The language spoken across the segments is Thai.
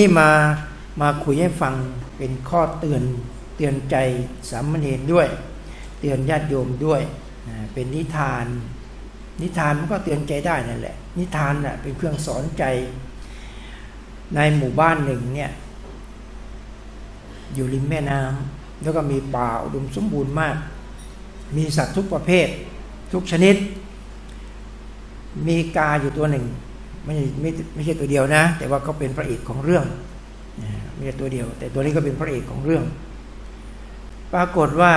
นี่มามาคุยให้ฟังเป็นข้อเตือนเตือนใจสามเณรด้วย เตือนญาติโยมด้วย เป็นนิทาน นิทานมันก็เตือนใจได้นั่นแหละ นิทานน่ะเป็นเครื่องสอนใจ ในหมู่บ้านหนึ่งเนี่ย อยู่ริมแม่น้ำแล้วก็มีป่าอุดมสมบูรณ์มาก มีสัตว์ทุกประเภท ทุกชนิด มีกาอยู่ตัวหนึ่ง ไม่ใช่ไม่ไม่ใช่ตัวเดียวนะ แต่ว่าก็เป็นพระเอกของเรื่องไม่ใช่ตัวเดียว แต่ตัวนี้ก็เป็นพระเอกของเรื่อง ปรากฏว่า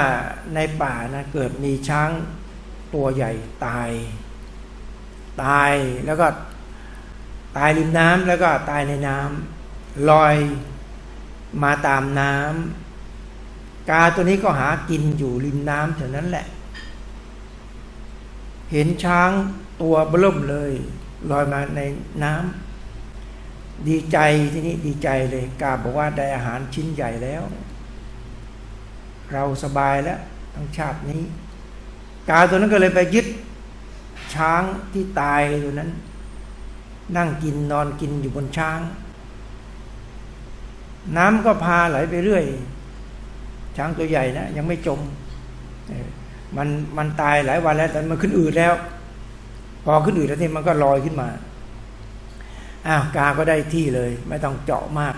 ในป่านะเกิดมีช้างตัวใหญ่ตาย ตายแล้วก็ตายริมน้ำแล้วก็ตายในน้ำลอยมาตามน้ำกาตัวนี้ก็หากินอยู่ริมน้ำเท่านั้นแหละ เห็นช้างตัวเบิ่มเลย ลอยมาในน้ำดีใจที่นี่ดีใจเลย กาบอกว่าได้อาหารชิ้นใหญ่แล้ว เราสบายแล้วทั้งชาตินี้ กาตัวนั้นก็เลยไปยึด ช้างที่ตายตัวนั้น นั่งกินนอนกินอยู่บนช้าง น้ำก็พาไหลไปเรื่อย ช้างตัวใหญ่นะยังไม่จมมันมันตายหลายวันแล้วแต่มันขึ้นอืดแล้ว พอขึ้นอืดแล้วนี่มันก็ลอยขึ้นมาอ้าวกาก็ได้ที่เลย ไม่ต้องเจาะมาก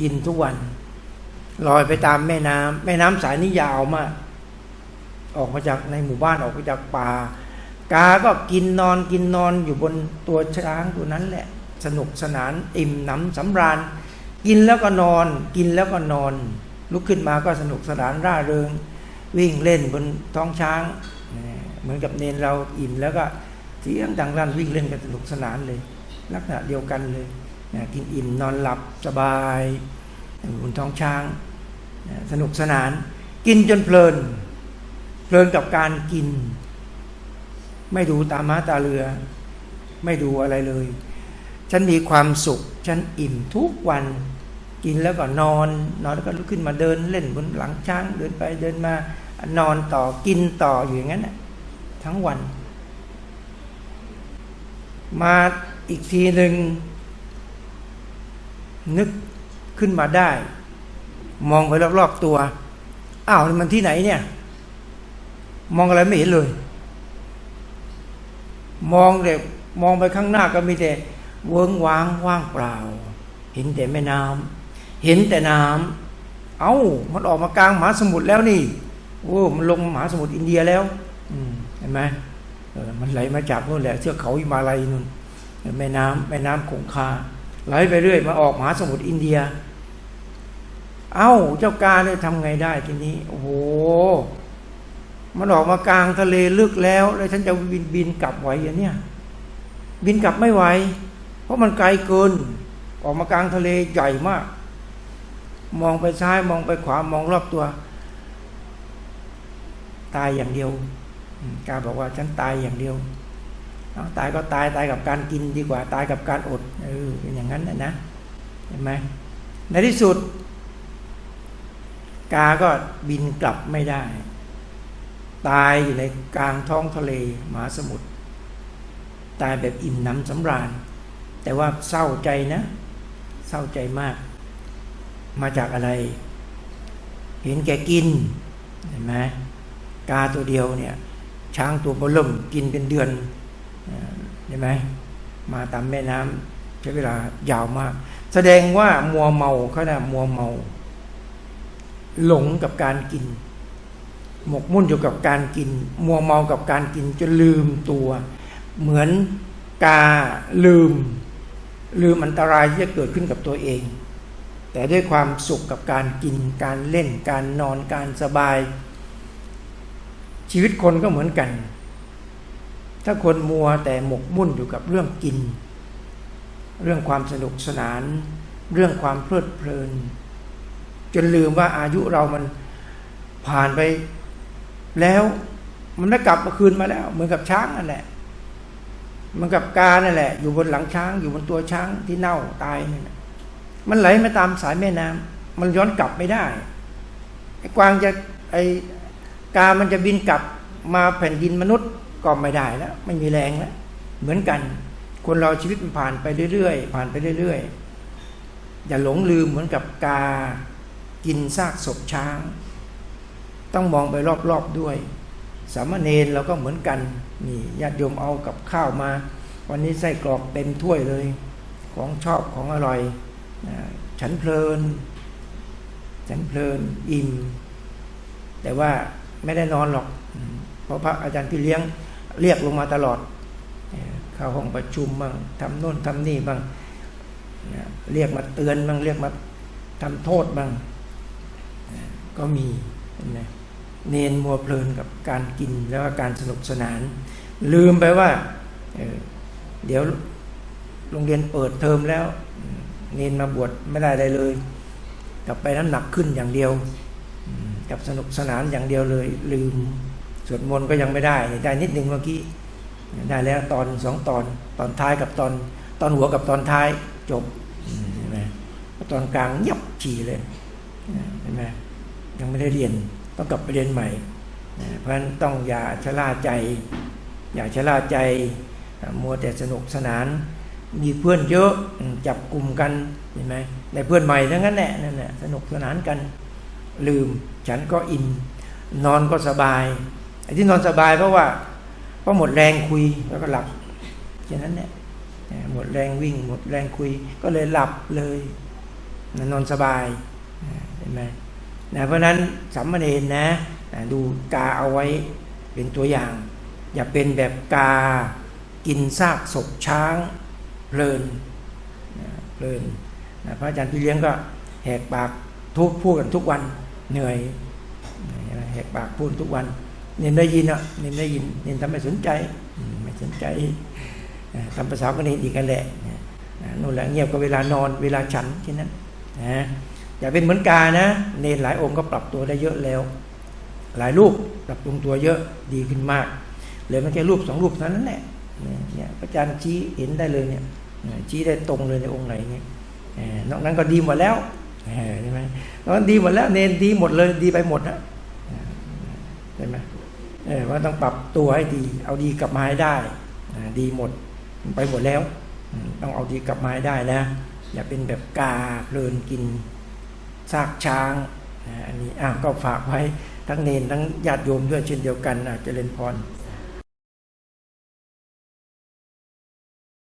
กินทุกวันลอยไปตามแม่น้ำแม่น้ำสายนี้ยาวมาก ออกมาจากในหมู่บ้านออกมาจากป่า กาก็กินนอนกินนอนอยู่บนตัวช้างตัวนั้นแหละ สนุกสนานอิ่มหนำสำราญ กินแล้วก็นอน กินแล้วก็นอน ลุกขึ้นมาก็สนุกสนานร่าเริง วิ่งเล่นบนท้องช้าง เหมือนกับเนนเราอิ่มแล้วก็เสียงดังลั่นวิ่งเล่นกันสนุกสนานเลย ลักษณะเดียวกันเลยกินอิ่มนอนหลับสบายบนท้องช้าง สนุกสนาน กินจนเพลิน เพลินกับการกิน ไม่ดูตาม้าตาเรือ ไม่ดูอะไรเลย ฉันมีความสุข ฉันอิ่มทุกวัน กินแล้วก็นอน นอนแล้วก็ลุกขึ้นมาเดินเล่นบนหลังช้างเดินไปเดินมานอนต่อกินต่ออยู่อย่างนั้นนะทั้งวัน มาอีกทีหนึ่งนึกขึ้นมาได้ มองไปรอบๆตัว อ้าวมันที่ไหนเนี่ย มองอะไรไม่เห็นเลย มองเด็กมองไปข้างหน้าก็มีแต่เวิ้งว้างว่างเปล่า เห็นแต่แม่น้ำเห็นแต่น้ำเอา้ามันออกมากลางมหาสมุทรแล้วนี่โอ้มันลงมหาสมุทรอินเดียแล้ว อืมเห็นไหมมันไหลมาจากนู่นแหละเทือกเขาหิมาลัยนู่นแม่น้ำแม่น้ำคงคาไหลไปเรื่อยมาออกมหาสมุทรอินเดีย เอ้าเจ้ากาเนี่ยทำไงได้ทีนี้ โอ้โห มันออกมากลางทะเลลึกแล้ว แล้วฉันจะบินบินกลับไหวอย่างเนี้ยบินกลับไม่ไหวเพราะมันไกลเกิน ออกมากลางทะเลใหญ่มาก มองไปซ้ายมองไปขวามองรอบตัว ตายอย่างเดียวกาบอกว่าฉันตายอย่างเดียวเอาตายก็ตายตายกับการกินดีกว่า ตายกับการอดเออเป็นอย่างนั้นนะนะเห็นไหมในที่สุด กาก็บินกลับไม่ได้ ตายอยู่ในกลางท้องทะเลมหาสมุทรตายแบบอิ่มหนำสำราญ แต่ว่าเศร้าใจนะ เศร้าใจมาก มาจากอะไร เห็นแกกินเห็นไหมกาตัวเดียวเนี่ยช้างตัวเบล่มกินเป็นเดือนเห็นไหมมาตามแม่น้ำใช้เวลายาวมาก แสดงว่ามัวเมาเขาเนะมัวเมา หลงกับการกิน หมกมุ่นอยู่กับการกิน มัวเมากับการกินจนลืมตัว เหมือนกาลืม ลืมอันตรายที่จะเกิดขึ้นกับตัวเอง แต่ด้วยความสุขกับการกิน การเล่น การนอนการสบาย ชีวิตคนก็เหมือนกัน ถ้าคนมัวแต่หมกมุ่นอยู่กับเรื่องกิน เรื่องความสนุกสนาน เรื่องความเพลิดเพลิน จนลืมว่าอายุเรามันผ่านไป แล้วมันได้กลับมาคืนมาแล้ว เหมือนกับช้างนั่นแหละมันกับกานั่นแหละ อยู่บนหลังช้าง อยู่บนตัวช้างที่เน่าตายนี่นะมันไหลมาตามสายแม่น้ำมันย้อนกลับไม่ได้ไอ้กวางจะไอ้กามันจะบินกลับมาแผ่นดินมนุษย์ก็ไม่ได้แล้ว ไม่มีแรงแล้ว เหมือนกัน คนเราชีวิตมันผ่านไปเรื่อยๆผ่านไปเรื่อยๆอย่าหลงลืมเหมือนกับกากินซากศพช้าง ต้องมองไปรอบๆด้วย สามเณรเราก็เหมือนกันนี่ญาติโยมเอากับข้าวมา วันนี้ไส้กรอกเต็มถ้วยเลย ของชอบของอร่อยฉันเพลิน ฉันเพลินอิ่มแต่ว่าไม่ได้นอนหรอก เพราะพระอาจารย์พี่เลี้ยงเรียกลงมาตลอดเอ่อเข้าห้องประชุมบ้างทำโน่นทำนี่บ้างเรียกมาเตือนบ้างเรียกมาทำโทษบ้างก็มีเห็นไหม เนนมัวเพลินกับการกินแล้วก็การสนุกสนาน ลืมไปว่าเเดี๋ยวโรงเรียนเปิดเทอมแล้ว เนนมาบวชไม่ได้ไรเลย กลับไปน้ำหนักขึ้นอย่างเดียว กับสนุกสนานอย่างเดียวเลย ลืมสวดมนต์ก็ยังไม่ได้ได้นิดหนึ่งเมื่อกี้ได้แล้วตอนสองตอนตอนท้ายกับตอนตอนหัวกับตอนท้ายจบอืมเห็นไหมตอนกลางเงียบฉี่เลยเห็นไหมยังไม่ได้เรียน ต้องกลับไปเรียนใหม่ เพราะฉะนั้นต้องอย่าชะล่าใจ อย่าชะล่าใจมัวแต่สนุกสนาน มีเพื่อนเยอะจับกลุ่มกันเห็นไหมในเพื่อนใหม่ทั้งนั้นแหละนั่นแหละสนุกสนานกันลืม ฉันก็อิน นอนก็สบายไอ้ที่นอนสบายเพราะว่าเพราะหมดแรงคุยแล้วก็หลับแค่นั้นแหละอ่าหมดแรงวิ่ง หมดแรงคุยก็เลยหลับเลย นอนสบายเห็นไหม นะเพราะนั้นสามเณรนะดูกาเอาไว้เป็นตัวอย่าง อย่าเป็นแบบกากินซากศพช้างเพลินนะเพลินนะพระอาจารย์พี่เลี้ยงก็แหกปากทุกพูดกันทุกวันเหนื่อยแหกปากพูดทุกวันเน้นได้ยินอะเน้นได้ยินเน้นทำไม่สนใจไม่สนใจทำภาษาก็เน้นอีกกันแหละนอนู่นแหละเงียบก็เวลานอนเวลาฉันแค่นั้นนะ อย่าเป็นเหมือนกานะ เนรหลายองค์ก็ปรับตัวได้เยอะแล้ว หลายรูปปรับปรุงตัวเยอะดีขึ้นมากเหลือไม่แค่รูปสองรูปเท่านั้นแหละเนี่ยพระอาจารย์ชี้เห็นได้เลยเนี่ยเนี่ยชี้ได้ตรงเลยในองค์ไหนเนี่ยเอ่อนอกนั้นก็ดีหมดแล้วเออใช่ไหมนอกนั้นดีหมดแล้ว เนรดีหมดเลยดีไปหมดนะเออใช่ไหมเออว่าต้องปรับตัวให้ดี เอาดีกลับมาให้ได้ดีหมดไปหมดแล้ว ต้องเอาดีกลับมาให้ได้นะ อย่าเป็นแบบกาเพลินกิน ซากช้างอันนี้อะก็ฝากไว้ทั้งเนนทั้งญาติโยมด้วยเช่นเดียวกันอะเจริญพร